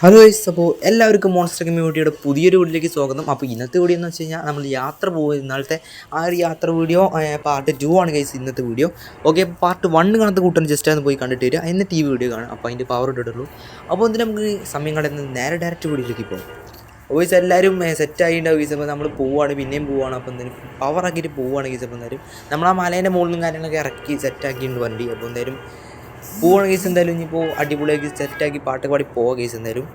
Hello guys അപ്പോൾ എല്ലാവർക്കും monster കമ്മ്യൂണിറ്റിയുടെ പുതിയൊരു വീഡിയോയിലേക്ക് സ്വാഗതം. അപ്പോൾ ഇന്നത്തെ വീഡിയോ എന്ന് വെച്ച് കഴിഞ്ഞാൽ നമ്മൾ യാത്ര പോകുന്ന ഇന്നാളത്തെ ആ ഒരു യാത്ര വീഡിയോ പാർട്ട് ടു ആണ് ഗൈസ് ഇന്നത്തെ വീഡിയോ. ഓക്കെ പാർട്ട് വണ്ണ് കാണാത്ത കൂട്ടാൻ ജസ്റ്റ് ഒന്ന് പോയി കണ്ടിട്ട് വരിക. എന്നിട്ട് ഈ വീഡിയോ കാണാം. അപ്പോൾ അതിന്റെ പവർ ഇട്ടിട്ടുള്ളൂ അപ്പോൾ ഒന്നിന് നമുക്ക് സമയം കടന്ന് നേരെ ഡയറക്റ്റ് വീഡിയോയിലേക്ക് പോകും. ഓയ്സ് എല്ലാവരും സെറ്റ് ആയിട്ടുണ്ടാവും ഗീസ് അപ്പോൾ നമ്മൾ പോവുകയാണ് പിന്നെയും പോവുകയാണ് അപ്പോൾ എന്തായാലും പവർ ആക്കിയിട്ട് പോവുകയാണ് ഗീസ് അപ്പോൾ എന്തായാലും നമ്മൾ ആ മലേന്റെ മുകളിലും കാര്യങ്ങളൊക്കെ ഇറക്കി സെറ്റ് ആക്കിയിട്ടുണ്ട് വണ്ടി. അപ്പോൾ എന്തായാലും പോവാണ് കേസ് എന്തായാലും ഇനിയിപ്പോൾ അടിപൊളിയാക്കി സെറ്റാക്കി പാട്ട് പാടി പോവുക കേസ് എന്തായാലും.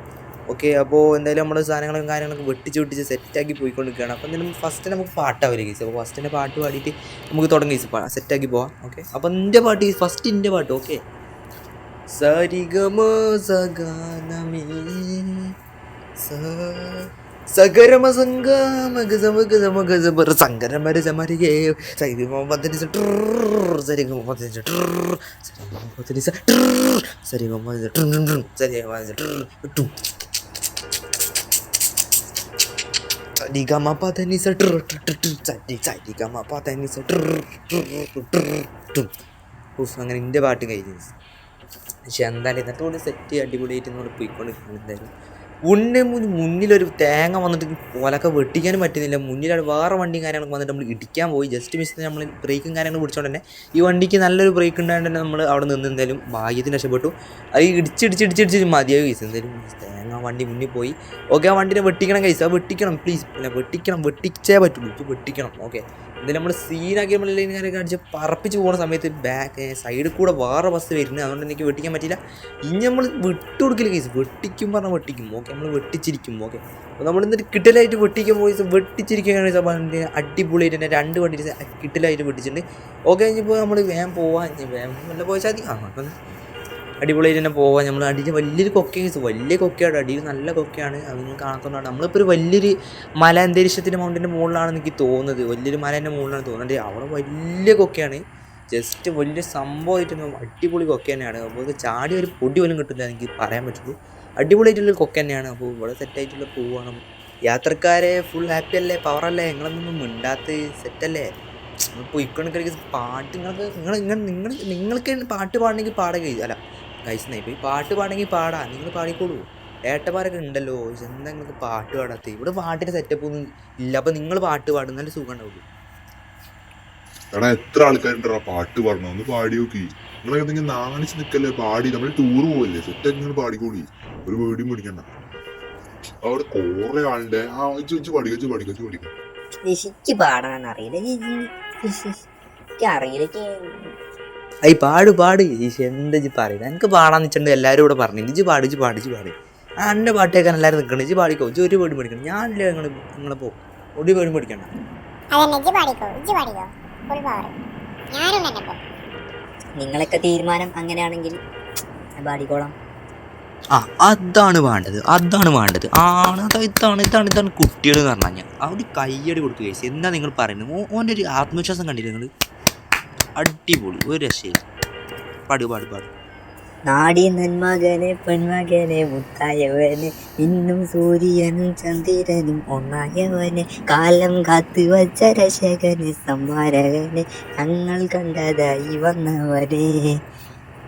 ഓക്കെ അപ്പോൾ എന്തായാലും നമ്മൾ സാധനങ്ങളും കാര്യങ്ങളൊക്കെ വെട്ടിച്ച് വെട്ടിച്ച് സെറ്റാക്കി പോയിക്കൊണ്ടിരിക്കുകയാണ്. അപ്പോൾ എന്തായാലും ഫസ്റ്റ് നമുക്ക് പാട്ടാവില്ല കേസ് അപ്പോൾ ഫസ്റ്റിന്റെ പാട്ട് പാടിയിട്ട് നമുക്ക് തുടങ്ങി കേസ് സെറ്റാക്കി പോവാം. ഓക്കെ അപ്പോൾ എന്റെ പാട്ട് ഫസ്റ്റ് എന്റെ പാട്ട് ഓക്കെ സരിഗമ സഗാനമേ സ സംഗമ അങ്ങനെ എന്റെ പാട്ട് കഴിഞ്ഞു പക്ഷെ എന്തായാലും ഇന്നത്തെ കൂടി സെറ്റ് അടിപൊളിയായിട്ട് നമ്മൾ പോയിക്കൊണ്ടിരിക്കുന്നു എന്തായാലും ഉണ്ണെ മുന്നിലൊരു തേങ്ങ വന്നിട്ട് പോലൊക്കെ വെട്ടിക്കാനും പറ്റുന്നില്ല. മുന്നിലാണ് വേറെ വണ്ടിയും കാര്യങ്ങളൊക്കെ വന്നിട്ട് നമ്മൾ ഇടിക്കാൻ പോയി. ജസ്റ്റ് മിസ് നമ്മൾ ബ്രേക്കും കാര്യങ്ങളും പിടിച്ചോണ്ട് തന്നെ ഈ വണ്ടിക്ക് നല്ലൊരു ബ്രേക്ക് ഉണ്ടായത് തന്നെ നമ്മൾ അവിടെ നിന്ന് എന്തായാലും ഭാഗ്യത്തിന് രക്ഷപ്പെട്ടു. അത് ഇടിച്ചിടിച്ചിടിച്ചിടിച്ച് മതിയായി കൈസ് എന്തായാലും തേങ്ങ വണ്ടി മുന്നിൽ പോയി. ഓക്കെ ആ വണ്ടിനെ വെട്ടിക്കണം കൈസ് ആ വെട്ടിക്കണം പ്ലീസ് പിന്നെ വെട്ടിക്കണം വെട്ടിച്ചേ പറ്റുള്ളൂ. ഇപ്പോൾ വെട്ടിക്കണം. ഓക്കെ എന്തായാലും നമ്മൾ സീനാക്കി നമ്മൾ കാര്യമൊക്കെ അടിച്ച് പറപ്പിച്ച് പോകുന്ന സമയത്ത് ബാക്ക് സൈഡിൽ കൂടെ വേറെ ബസ് വരുന്നത്. അതുകൊണ്ട് എനിക്ക് വെട്ടിക്കാൻ പറ്റില്ല ഇനി നമ്മൾ വിട്ടുകൊടുക്കില്ല കേസ് വെട്ടിക്കും പറഞ്ഞാൽ വെട്ടിക്കും. ഓക്കെ നമ്മൾ വെട്ടിച്ചിരിക്കും ഓക്കെ അപ്പോൾ നമ്മൾ എന്നിട്ട് കിട്ടലായിട്ട് വെട്ടിക്കാൻ പോയി വെട്ടിച്ചിരിക്കുകയാണ് വണ്ടി അടിപൊളിയായിട്ട് തന്നെ രണ്ട് വണ്ടി കിട്ടലായിട്ട് വെട്ടിച്ചിട്ടുണ്ട്. ഓക്കെ കഴിഞ്ഞപ്പോൾ നമ്മൾ വേഗം പോവാൻ വേഗം വല്ല പോയാൽ മതി. ആ അടിപൊളിയായിട്ട് തന്നെ പോവാം. നമ്മൾ അടിച്ച് വലിയൊരു കൊക്കയാണ്. വലിയ കൊക്കയാണ്. അടിയിൽ നല്ല കൊക്കയാണ്. അത് നിങ്ങൾ കാണാത്തതുകൊണ്ടാണ് നമ്മളിപ്പോൾ ഒരു വലിയൊരു മല അന്തരീക്ഷത്തിന്റെ മൗണ്ടിന്റെ മുകളിലാണ് എനിക്ക് തോന്നുന്നത്. വലിയൊരു മലേന്റെ മുകളിലാണ് തോന്നുന്നത്. അവിടെ വലിയ കൊക്കയാണ്. ജസ്റ്റ് വലിയ സംഭവമായിട്ട് അടിപൊളി കൊക്ക തന്നെയാണ്. അപ്പോൾ ചാടി ഒരു പൊടി പോലും കിട്ടില്ല എനിക്ക് പറയാൻ പറ്റുള്ളൂ. അടിപൊളിയായിട്ടുള്ള കൊക്ക തന്നെയാണ്. അപ്പോൾ ഇവിടെ സെറ്റായിട്ടുള്ള പൂവാണ്. യാത്രക്കാരെ ഫുൾ ഹാപ്പി അല്ലേ? പവറല്ലേ നിങ്ങളൊന്നും മിണ്ടാത്ത സെറ്റല്ലേ പോയിക്കൊണ്ടിരിക്കുന്ന പാട്ട് നിങ്ങൾക്ക് നിങ്ങൾ നിങ്ങൾ നിങ്ങൾ നിങ്ങൾക്ക് പാട്ട് പാടണമെങ്കിൽ പാടുക അല്ല ഇപ്പോൾ പോയി പാട്ട് പാടണമെങ്കിൽ പാടാ. നിങ്ങൾ പാടിക്കോളൂ. ഏട്ടന്മാരൊക്കെ ഉണ്ടല്ലോ. എന്താ നിങ്ങൾക്ക് പാട്ട് പാടാത്ത ഇവിടെ പാട്ടിന്റെ സെറ്റപ്പ് ഒന്നും ഇല്ല. അപ്പോൾ നിങ്ങൾ പാട്ട് പാടും. നല്ല സുഖം ഉണ്ടാവുള്ളൂ. എടാ എത്ര ആൾക്കാരുണ്ടോ പാട്ട് പാടണം ഒന്ന് പാടി നോക്കി നിങ്ങളൊക്കെ എന്തെങ്കിലും നാണിച്ച് നിക്കല്ലേ പാടി. നമ്മൾ ടൂർ പോവല്ലേ സെറ്റ് നിങ്ങൾ പാടിക്കോളി. ഒരു വീടിയും പിടിക്കണ്ട. അവിടെ കൊറേ ആളുടെ ആ വെച്ചു വെച്ച് പഠിക്കും വെച്ച് പഠിക്കും വെച്ച് പഠിക്കും പാടാൻ അറിയില്ല അറിയില്ല എനിക്ക് പാട് പാട്. ഈശ് എന്താ ജി പറയുന്നത് എനിക്ക് പാടാന്ന് വെച്ചിട്ടുണ്ട് എല്ലാവരും ഇവിടെ പറഞ്ഞു ഇജ്ജ് പാടി ഇജ്ജ് പാടിച്ച് ഇജ്ജ് പാട്. ആ എന്റെ പാട്ട് കേൾക്കാൻ എല്ലാവരും നിൽക്കണം ഇജ്ജ് പാടിക്കോ? ഇജ്ജ് ഒരു പേടി പഠിക്കണം ഞാനില്ല നിങ്ങൾ നിങ്ങളെ പോ. ഒരു പേടി പഠിക്കണ്ട ഫുൾ പവർ ഞാനും തന്നെ നിങ്ങളൊക്കെ തീരുമാനം അങ്ങനെയാണെങ്കിൽ പാടിക്കോളാം ആ അതാണ് വേണ്ടത് അതാണ് വേണ്ടത്. ആണ് അതാ ഇതാണ് ഇതാണ് ഇതാണ് കുട്ടികൾ എന്ന് പറഞ്ഞു കഴിഞ്ഞാൽ അവിടെ കയ്യടി കൊടുത്തു കേസ് എന്താ നിങ്ങൾ പറയുന്നത് ഓന്റെ ഒരു ആത്മവിശ്വാസം കണ്ടില്ല നിങ്ങൾ അടിപൊളി ഒരു രക്ഷയില്ല. പാട് പാട് പാട്. നാടി നന്മകനെ പെൺമകനെ മുത്തായവനെ ഇന്നും സൂര്യനും ചന്ദ്രനും ഒന്നായവനെ കാലം കാത്തു വച്ച രക്ഷകനെ സംഹാരകനെ ഞങ്ങൾ കണ്ടതായി വന്നവനെ.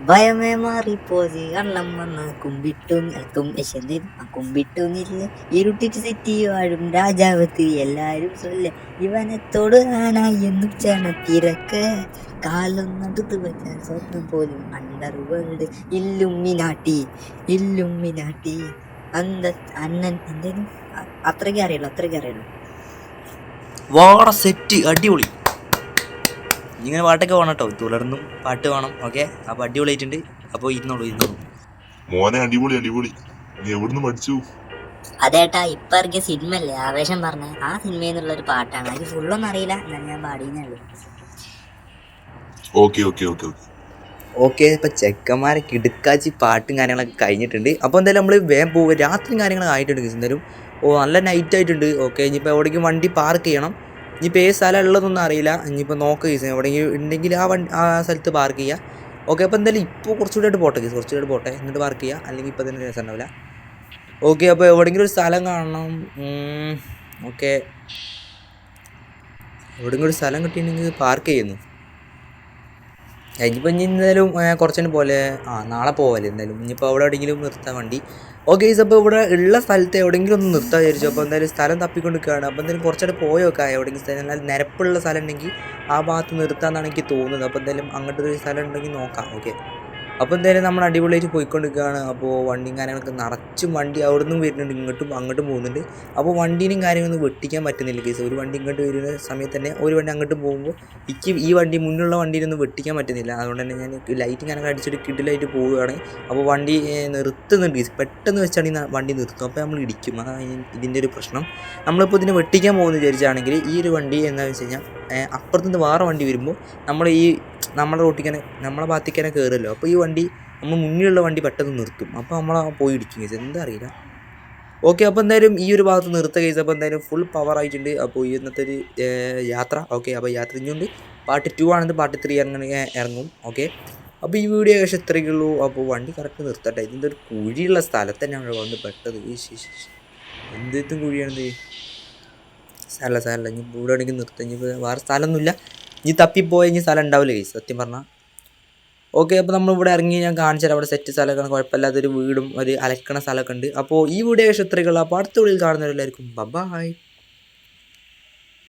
ഭയമേ മാറിപ്പോയി കള്ളം വന്ന് കുമ്പിട്ടു നിൽക്കും എന്തേ കുമ്പിട്ടു നില്ല. ഇരുട്ടിട്ട് തെറ്റി വാഴും രാജാവത്ത് എല്ലാരും ചൊല്ല. ഇവനത്തോട് ആനായി എന്നും ചണത്തിരക്ക്. കാലം നടുത്ത് വെച്ച സ്വപ്നം പോലും അണ്ടർ വേൾഡ് ഇല്ലുമ്മിനാട്ടി ഇല്ലുമ്മിനാട്ടി അന്ത അന്നൻ എന്തേലും അത്രയ്ക്ക് അറിയുള്ളൂ അത്രയ്ക്ക് അറിയുള്ളൂ. വാട സെറ്റ് അടിപൊളി. ഇങ്ങനെ പാട്ടൊക്കെ വേണം കേട്ടോ. തുടർന്നും പാട്ട് വേണം. ഓക്കെ? അപ്പോൾ അടിപൊളിയായിട്ടുണ്ട് അപ്പോൾ ഇരുന്നോളൂ ഇരുന്നോളൂ. മോനെ അടിപൊളി അടിപൊളി. നീ എവിടുന്ന് പഠിച്ചു? അതേട്ടാ ഇപ്പൊ ഇറങ്ങിയ സിനിമ അല്ലേ ആവേശം പറഞ്ഞ. ആ സിനിമയിൽ നിന്നുള്ള ഒരു പാട്ടാണ്. അത് ഫുള്ളൊന്നും അറിയില്ല. എന്നാലും ഞാൻ പാടിയെന്നേ ഉള്ളൂ okay okay okay okay. Okay ഇപ്പം ചെക്കന്മാരെ കിടുക്കാച്ചി പാട്ടും കാര്യങ്ങളൊക്കെ കഴിഞ്ഞിട്ടുണ്ട്. അപ്പോൾ എന്തായാലും നമ്മൾ വേഗം പോവുക. രാത്രി കാര്യങ്ങളൊക്കെ ആയിട്ടുണ്ട്. എന്തായാലും ഓ നല്ല നൈറ്റ് ആയിട്ടുണ്ട്. ഓക്കെ ഇനിയിപ്പോൾ എവിടേക്കും വണ്ടി പാർക്ക് ചെയ്യണം. ഇനിയിപ്പോൾ ഏത് സ്ഥലം ഉള്ളതൊന്നും അറിയില്ല. ഇനിയിപ്പോൾ നോക്കുക കേസ് എവിടെയെങ്കിലും ഉണ്ടെങ്കിൽ ആ വണ്ടി ആ സ്ഥലത്ത് പാർക്ക് ചെയ്യുക ഓക്കെ അപ്പോൾ എന്തായാലും ഇപ്പോൾ കുറച്ചുകൂടെ ആയിട്ട് പോട്ടെ കേസ് കുറച്ചുകൂടെ പോട്ടെ. എന്നിട്ട് പാർക്ക് ചെയ്യുക അല്ലെങ്കിൽ ഇപ്പോൾ തന്നെ രസം ഉണ്ടാവില്ല. ഓക്കെ അപ്പോൾ എവിടെയെങ്കിലും ഒരു സ്ഥലം കാണണം. ഓക്കെ എവിടെയെങ്കിലും ഒരു സ്ഥലം കിട്ടിയിട്ടുണ്ടെങ്കിൽ പാർക്ക് ചെയ്യുന്നു. ഇനിയിപ്പോൾ ഇനി എന്തായാലും കുറച്ചു പോലെ ആ നാളെ പോവല്ലേ എന്തായാലും. ഇനിയിപ്പോൾ അവിടെ എവിടെയെങ്കിലും നിർത്താൻ വണ്ടി. ഓക്കെ ഈസ് അപ്പോൾ ഇവിടെ ഉള്ള സ്ഥലത്ത് എവിടെയെങ്കിലും ഒന്ന് നിർത്താൻ വിചാരിച്ചു. അപ്പോൾ എന്തായാലും സ്ഥലം തപ്പിക്കൊണ്ട് നിൽക്കുകയാണ് അപ്പോൾ എന്തായാലും കുറച്ചുകൂടെ പോയോക്കാം എവിടെയെങ്കിലും സ്ഥലം. നല്ല നിരപ്പുള്ള സ്ഥലം ഉണ്ടെങ്കിൽ ആ ഭാഗത്ത് നിർത്താമെന്നാണ് എനിക്ക് തോന്നുന്നത്. അപ്പോൾ എന്തായാലും അങ്ങോട്ടൊരു സ്ഥലം ഉണ്ടെങ്കിൽ നോക്കാം. ഓക്കെ അപ്പോൾ എന്തായാലും നമ്മൾ അടിപൊളിയായിട്ട് പോയിക്കൊണ്ടിരിക്കുകയാണ്. അപ്പോൾ വണ്ടിയും കാര്യങ്ങളൊക്കെ നിറച്ചും വണ്ടി അവിടെ നിന്നും വരുന്നുണ്ട് ഇങ്ങോട്ടും അങ്ങോട്ടും പോകുന്നുണ്ട്. അപ്പോൾ വണ്ടീനും കാര്യങ്ങളൊന്നും വെട്ടിക്കാൻ പറ്റുന്നില്ല കേസ് ഒരു വണ്ടി ഇങ്ങോട്ട് വരുന്ന സമയത്ത് തന്നെ ഒരു വണ്ടി അങ്ങോട്ട് പോകുമ്പോൾ എനിക്ക് ഈ വണ്ടി മുന്നിലുള്ള വണ്ടിയിലൊന്നും വെട്ടിക്കാൻ പറ്റുന്നില്ല. അതുകൊണ്ട് തന്നെ ഞാൻ ലൈറ്റും കാര്യങ്ങൾ അടിച്ചിട്ട് കിഡിലായിട്ട് പോവുകയാണ്. അപ്പോൾ വണ്ടി നിർത്തുന്നുണ്ട് കേസ് പെട്ടെന്ന് വെച്ചാണ് ഈ വണ്ടി നിർത്തും അപ്പോൾ നമ്മൾ ഇടിക്കും. അതാണ് ഇതിന്റെ ഒരു പ്രശ്നം. നമ്മളിപ്പോൾ ഇതിനെ വെട്ടിക്കാൻ പോകുമെന്ന് വിചാരിച്ചാണെങ്കിൽ ഈ ഒരു വണ്ടി എന്താണെന്ന് വെച്ച് കഴിഞ്ഞാൽ അപ്പുറത്തുനിന്ന് വേറെ വണ്ടി വരുമ്പോൾ നമ്മൾ ഈ നമ്മുടെ റോട്ടിക്കനെ നമ്മളെ ഭാഗത്തേക്കനെ കയറുമല്ലോ അപ്പോൾ ഈ വണ്ടി നമ്മൾ മുന്നിലുള്ള വണ്ടി പെട്ടെന്ന് നിർത്തും. അപ്പോൾ നമ്മൾ പോയി ഇടിക്കും കേസ് എന്താ അറിയില്ല. ഓക്കെ അപ്പോൾ എന്തായാലും ഈ ഒരു ഭാഗത്ത് നിർത്ത കേസ് അപ്പോൾ എന്തായാലും ഫുൾ പവർ ആയിട്ടുണ്ട്. അപ്പോൾ ഈ ഇന്നത്തെ ഒരു യാത്ര. ഓക്കെ അപ്പോൾ യാത്ര ഇഞ്ഞുണ്ട്. പാർട്ട് ടു ആണെന്ന് പാർട്ട് ത്രീ ഇറങ്ങണ ഇറങ്ങും. ഓക്കെ അപ്പോൾ ഈ വീഡിയോ ഏകദേശം ഇത്രയൊക്കെ ഉള്ളൂ. അപ്പോൾ വണ്ടി കറക്റ്റ് നിർത്തട്ടെ. ഇതിന്റെ ഒരു കുഴിയുള്ള സ്ഥലത്ത് തന്നെയാണ് വന്ന് പെട്ടത്. എന്തെത്തും കുഴിയാണിത്? സ്ഥലം സ്ഥലമല്ല ഇനി ഇവിടെ എവിടെയെങ്കിലും നിർത്താം. ഇനി വേറെ സ്ഥലമൊന്നുമില്ല. ഇനി തപ്പിപ്പോയ ഇനി സ്ഥലം ഉണ്ടാവില്ല കേസ് സത്യം പറഞ്ഞാൽ ഓക്കെ അപ്പോൾ നമ്മൾ ഇവിടെ ഇറങ്ങി ഞാൻ കാണിച്ചാൽ അവിടെ സെറ്റ് സ്ഥലമൊക്കെ കുഴപ്പമില്ലാത്തൊരു വീടും ഒരു അലക്കണ സ്ഥലമൊക്കെ ഉണ്ട്. അപ്പോൾ ഈ വീഡിയോ ഉള്ളൂ. അപ്പോൾ അടുത്ത വീഡിയോയിൽ കാണുന്നവരെല്ലാവർക്കും ബൈ